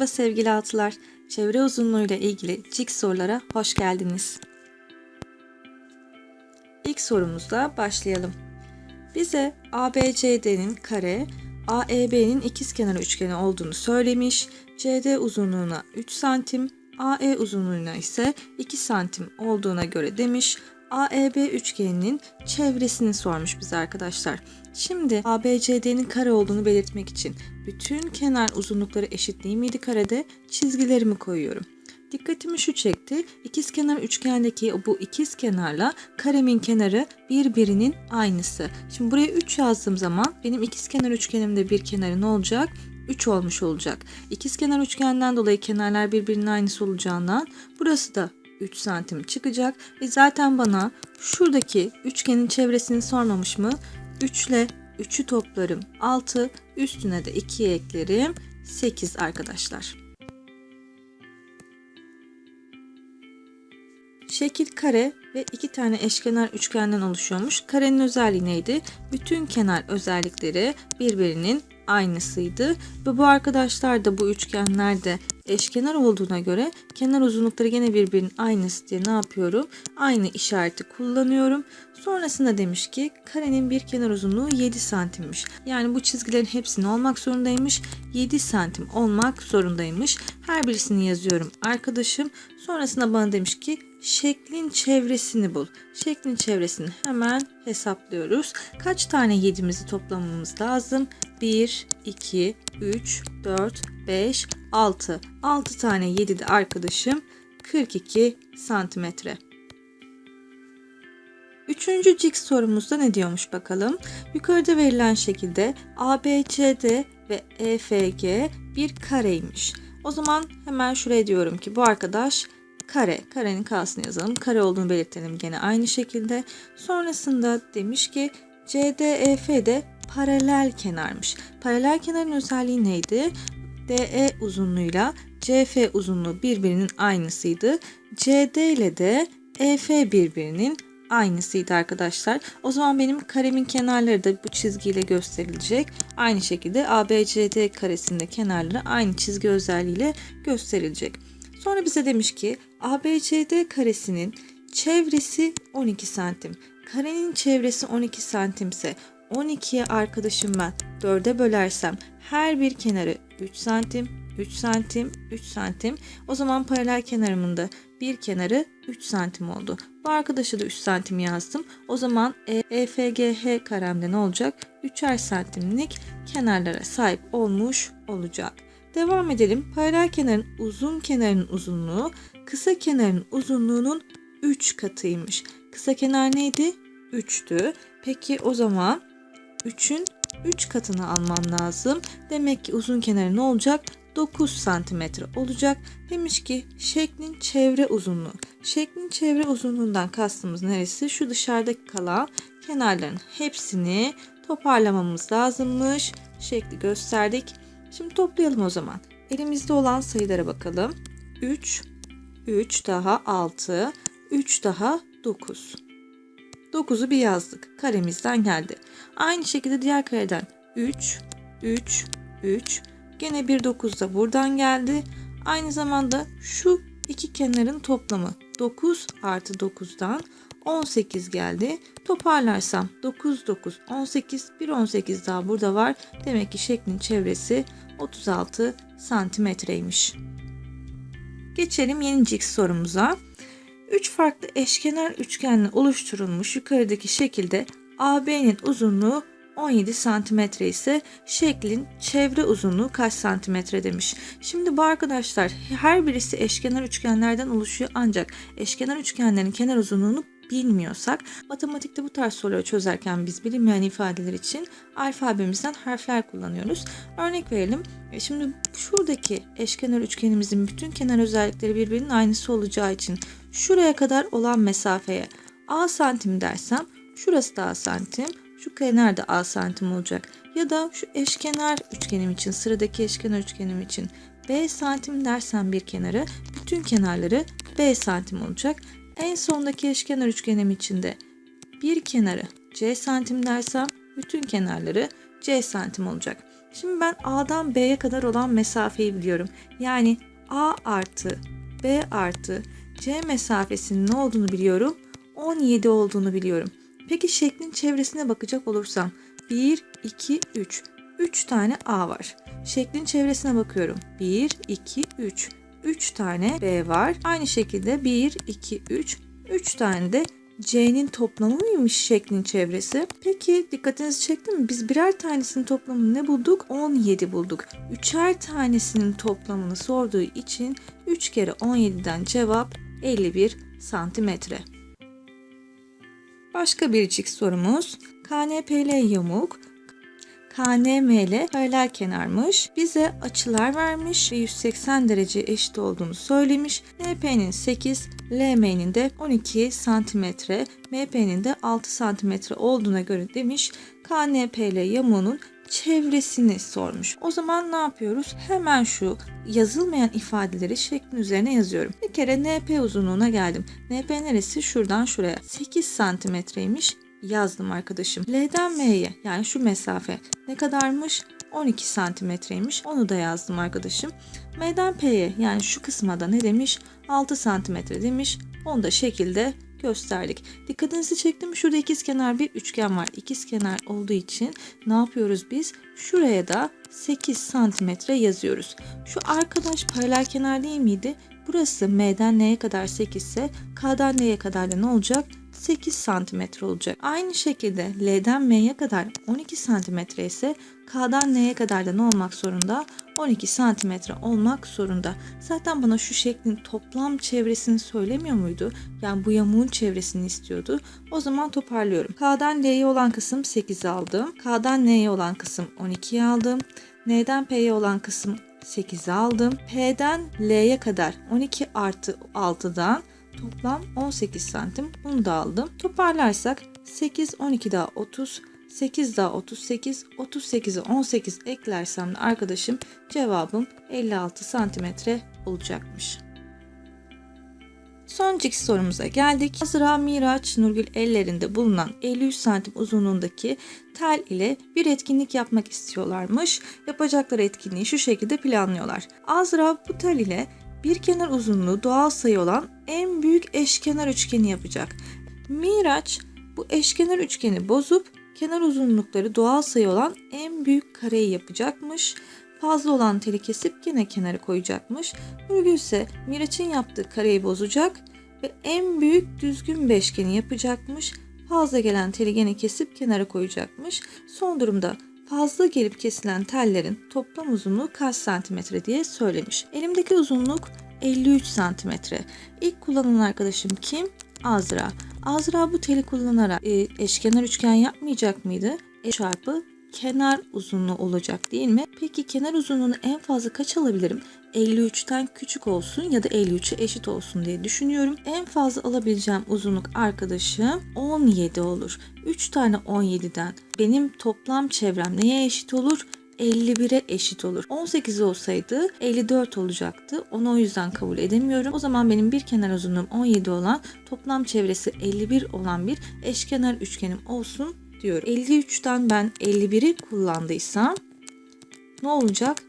Merhaba sevgili altılar. Çevre uzunluğuyla ilgili cik sorulara hoş geldiniz. İlk sorumuzla başlayalım. Bize ABCD'nin kare, AEB'nin ikizkenar üçgeni olduğunu söylemiş. CD uzunluğuna 3 santim, AE uzunluğuna ise 2 santim olduğuna göre demiş. AEB üçgeninin çevresini sormuş bize arkadaşlar. Şimdi ABCD'nin kare olduğunu belirtmek için bütün kenar uzunlukları eşit değil miydi karede? Çizgilerimi koyuyorum. Dikkatimi şu çekti. İkizkenar üçgendeki bu ikiz kenarla karemin kenarı birbirinin aynısı. Şimdi buraya 3 yazdığım zaman benim ikizkenar üçgenimde bir kenarı ne olacak? 3 olmuş olacak. İkizkenar üçgenden dolayı kenarlar birbirinin aynısı olacağından burası da 3 santim çıkacak. Ve zaten bana şuradaki üçgenin çevresini sormamış mı? 3 ile 3'ü toplarım 6, üstüne de 2'yi eklerim 8 arkadaşlar. Şekil kare ve iki tane eşkenar üçgenden oluşuyormuş. Karenin özelliği neydi? Bütün kenar özellikleri birbirinin aynısıydı. Ve bu arkadaşlar da bu üçgenler de eşkenar olduğuna göre kenar uzunlukları gene birbirinin aynısı diye ne yapıyorum? Aynı işareti kullanıyorum. Sonrasında demiş ki karenin bir kenar uzunluğu 7 santimmiş. Yani bu çizgilerin hepsini olmak zorundaymış. 7 santim olmak zorundaymış. Her birisini yazıyorum arkadaşım. Sonrasında bana demiş ki şeklin çevresini bul. Şeklin çevresini hemen hesaplıyoruz. Kaç tane 7'mizi toplamamız lazım? 1, 2, 3, 4, 5, 6. 6 tane 7 de arkadaşım 42 santimetre. Üçüncü cik sorumuzda ne diyormuş bakalım. Yukarıda verilen şekilde ABCD ve EFG bir kareymiş. O zaman hemen şuraya diyorum ki bu arkadaş kare. Karenin karşısına yazalım. Kare olduğunu belirtelim gene aynı şekilde. Sonrasında demiş ki CDEF de paralel kenarmış. Paralel kenarın özelliği neydi? DE uzunluğuyla CF uzunluğu birbirinin aynısıydı. CD ile de EF birbirinin aynısıydı arkadaşlar. O zaman benim karemin kenarları da bu çizgiyle gösterilecek. Aynı şekilde ABCD karesinde kenarları aynı çizgi özelliğiyle gösterilecek. Sonra bize demiş ki ABCD karesinin çevresi 12 santim. Karenin çevresi 12 santimse 12'ye arkadaşım ben 4'e bölersem her bir kenarı 3 santim, 3 santim, 3 santim. O zaman paralel kenarımın da bir kenarı 3 santim oldu. Bu arkadaşı da 3 santim yazdım. O zaman EFGH karemde ne olacak? 3'er santimlik kenarlara sahip olmuş olacak. Devam edelim. Paralel kenarın uzun kenarın uzunluğu kısa kenarın uzunluğunun 3 katıymış. Kısa kenar neydi? 3'tü. Peki o zaman 3'ün 3 katını almam lazım. Demek ki uzun kenarı ne olacak? 9 santimetre olacak. Demiş ki şeklin çevre uzunluğu. Şeklin çevre uzunluğundan kastımız neresi? Şu dışarıdaki kalan kenarların hepsini toparlamamız lazımmış. Şekli gösterdik. Şimdi toplayalım o zaman. Elimizde olan sayılara bakalım. 3, 3 daha 6, 3 daha 9. 9'u bir yazdık. Karemizden geldi. Aynı şekilde diğer kareden 3, 3, 3. Gene bir 9 da buradan geldi. Aynı zamanda şu iki kenarın toplamı 9 artı 9'dan 18 geldi. Toparlarsam 9, 9, 18, bir 18 daha burada var. Demek ki şeklin çevresi 36 santimetreymiş. Geçelim yenicik sorumuza. 3 farklı eşkenar üçgenle oluşturulmuş yukarıdaki şekilde AB'nin uzunluğu 17 santimetre ise şeklin çevre uzunluğu kaç santimetre demiş. Şimdi bu arkadaşlar her birisi eşkenar üçgenlerden oluşuyor ancak eşkenar üçgenlerin kenar uzunluğunu bilmiyorsak matematikte bu tarz soruları çözerken biz bilinmeyen ifadeler için alfabemizden harfler kullanıyoruz. Örnek verelim. E, Şimdi şuradaki eşkenar üçgenimizin bütün kenar özellikleri birbirinin aynısı olacağı için şuraya kadar olan mesafeye A santim dersem şurası da A santim, şu kenar da A santim olacak. Ya da şu eşkenar üçgenim için, sıradaki eşkenar üçgenim için B santim dersem bir kenarı, bütün kenarları B santim olacak. En sondaki eşkenar üçgenim içinde bir kenarı C santim dersem bütün kenarları C santim olacak. Şimdi ben A'dan B'ye kadar olan mesafeyi biliyorum. Yani A artı B artı C mesafesinin ne olduğunu biliyorum. 17 olduğunu biliyorum. Peki şeklin çevresine bakacak olursam 1, 2, 3. 3 tane A var. Şeklin çevresine bakıyorum. 1, 2, 3. 3 tane B var. Aynı şekilde 1, 2, 3. 3 tane de C'nin toplamı mıymış şeklin çevresi? Peki dikkatinizi çekti mi? Biz birer tanesinin toplamını ne bulduk? 17 bulduk. Üçer tanesinin toplamını sorduğu için 3 kere 17'den cevap 51 santimetre. Başka biricik sorumuz. KNPL yamuk, KNML paralel kenarmış. Bize açılar vermiş ve 180 derece eşit olduğunu söylemiş. NP'nin 8, LM'nin de 12 santimetre, MP'nin de 6 santimetre olduğuna göre demiş. KNPL yamuğunun çevresini sormuş. O zaman ne yapıyoruz? Hemen şu yazılmayan ifadeleri şeklin üzerine yazıyorum. Bir kere NP uzunluğuna geldim. NP neresi? Şuradan şuraya. 8 santimetreymiş yazdım arkadaşım. L'den M'ye yani şu mesafe ne kadarmış? 12 santimetreymiş. Onu da yazdım arkadaşım. M'den P'ye yani şu kısma da ne demiş? 6 santimetre demiş. Onu da şekilde gösterdik. Dikkatinizi çektim. Şurada ikizkenar bir üçgen var. İkizkenar olduğu için ne yapıyoruz biz? Şuraya da 8 santimetre yazıyoruz. Şu arkadaş paralel kenar değil miydi? Burası M'den N'ye kadar 8 ise K'dan N'ye kadar da ne olacak? 8 santimetre olacak. Aynı şekilde L'den M'ye kadar 12 santimetre ise K'dan N'ye kadar da ne olmak zorunda? 12 santimetre olmak zorunda. Zaten bana şu şeklin toplam çevresini söylemiyor muydu? Yani bu yamuğun çevresini istiyordu. O zaman toparlıyorum. K'dan L'ye olan kısım 8 aldım. K'dan N'ye olan kısım 12'yi aldım. N'den P'ye olan kısım 8'i aldım. P'den L'ye kadar 12 artı 6'dan Toplam 18 santim. Bunu da aldım. Toparlarsak 8, 12 daha 30, 8 daha 38, 38'e 18 eklersem de arkadaşım cevabım 56 santimetre olacakmış. Sonraki sorumuza geldik. Azra Miraç Nurgül ellerinde bulunan 53 santim uzunluğundaki tel ile bir etkinlik yapmak istiyorlarmış. Yapacakları etkinliği şu şekilde planlıyorlar. Azra bu tel ile bir kenar uzunluğu doğal sayı olan en büyük eşkenar üçgeni yapacak. Miraç bu eşkenar üçgeni bozup kenar uzunlukları doğal sayı olan en büyük kareyi yapacakmış. Fazla olan teli kesip yine kenara koyacakmış. Nurgül ise Miraç'ın yaptığı kareyi bozacak ve en büyük düzgün beşgeni yapacakmış. Fazla gelen teli gene kesip kenara koyacakmış. Son durumda fazla gelip kesilen tellerin toplam uzunluğu kaç santimetre diye söylemiş. Elimdeki uzunluk 53 santimetre. İlk kullanan arkadaşım kim? Azra. Azra bu teli kullanarak e, eşkenar üçgen yapmayacak mıydı? E çarpı kenar uzunluğu olacak değil mi? Peki kenar uzunluğunu en fazla kaç alabilirim? 53'ten küçük olsun ya da 53'e eşit olsun diye düşünüyorum. En fazla alabileceğim uzunluk arkadaşım 17 olur. 3 tane 17'den benim toplam çevrem neye eşit olur? 51'e eşit olur. 18 olsaydı 54 olacaktı. Onu o yüzden kabul edemiyorum. O zaman benim bir kenar uzunluğum 17 olan toplam çevresi 51 olan bir eşkenar üçgenim olsun diyorum. 53'ten ben 51'i kullandıysam ne olacak?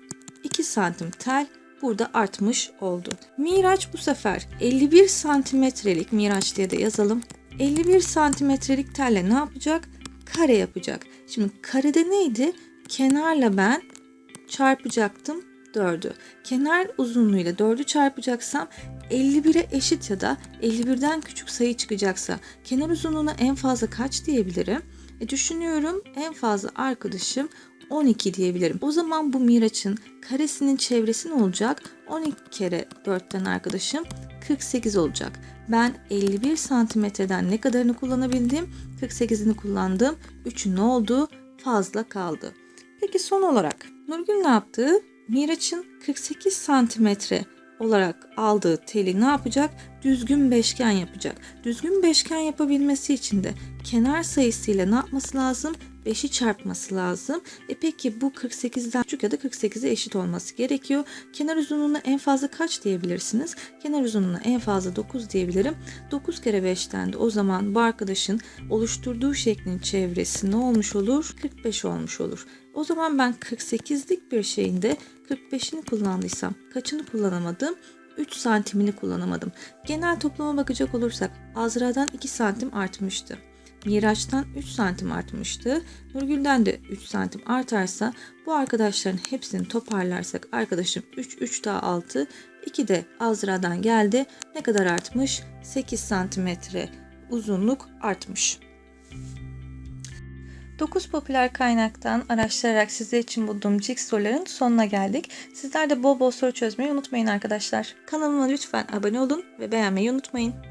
2 santim tel burada artmış oldu. Miraç bu sefer 51 santimetrelik Miraç diye de yazalım. 51 santimetrelik telle ne yapacak? Kare yapacak. Şimdi karede neydi? Kenarla ben çarpacaktım 4'ü. Kenar uzunluğuyla 4'ü çarpacaksam 51'e eşit ya da 51'den küçük sayı çıkacaksa kenar uzunluğuna en fazla kaç diyebilirim? E düşünüyorum en fazla arkadaşım 12 diyebilirim. O zaman bu Miraç'ın karesinin çevresi ne olacak? 12 kere 4'ten arkadaşım 48 olacak. Ben 51 santimetreden ne kadarını kullanabildim? 48'ini kullandım. 3'ü ne oldu? Fazla kaldı. Peki son olarak Nurgül ne yaptı? Miraç'ın 48 santimetre olarak aldığı teli ne yapacak? Düzgün beşgen yapacak. Düzgün beşgen yapabilmesi için de kenar sayısıyla ne yapması lazım? 5'i çarpması lazım. E peki bu 48'den küçük ya da 48'e eşit olması gerekiyor. Kenar uzunluğuna en fazla kaç diyebilirsiniz? Kenar uzunluğuna en fazla 9 diyebilirim. 9 kere 5'ten de o zaman bu arkadaşın oluşturduğu şeklin çevresi ne olmuş olur? 45 olmuş olur. O zaman ben 48'lik bir şeyinde 45'ini kullandıysam kaçını kullanamadım? 3 santimini kullanamadım. Genel toplama bakacak olursak Azra'dan 2 santim artmıştı. Miraç'tan 3 santim artmıştı. Nurgül'den de 3 santim artarsa bu arkadaşların hepsini toparlarsak arkadaşım 3, 3 daha 6, 2 de Azra'dan geldi. Ne kadar artmış? 8 santimetre uzunluk artmış. 9 popüler kaynaktan araştırarak sizler için bulduğum Jigsaw'ların sonuna geldik. Sizler de bol bol soru çözmeyi unutmayın arkadaşlar. Kanalıma lütfen abone olun ve beğenmeyi unutmayın.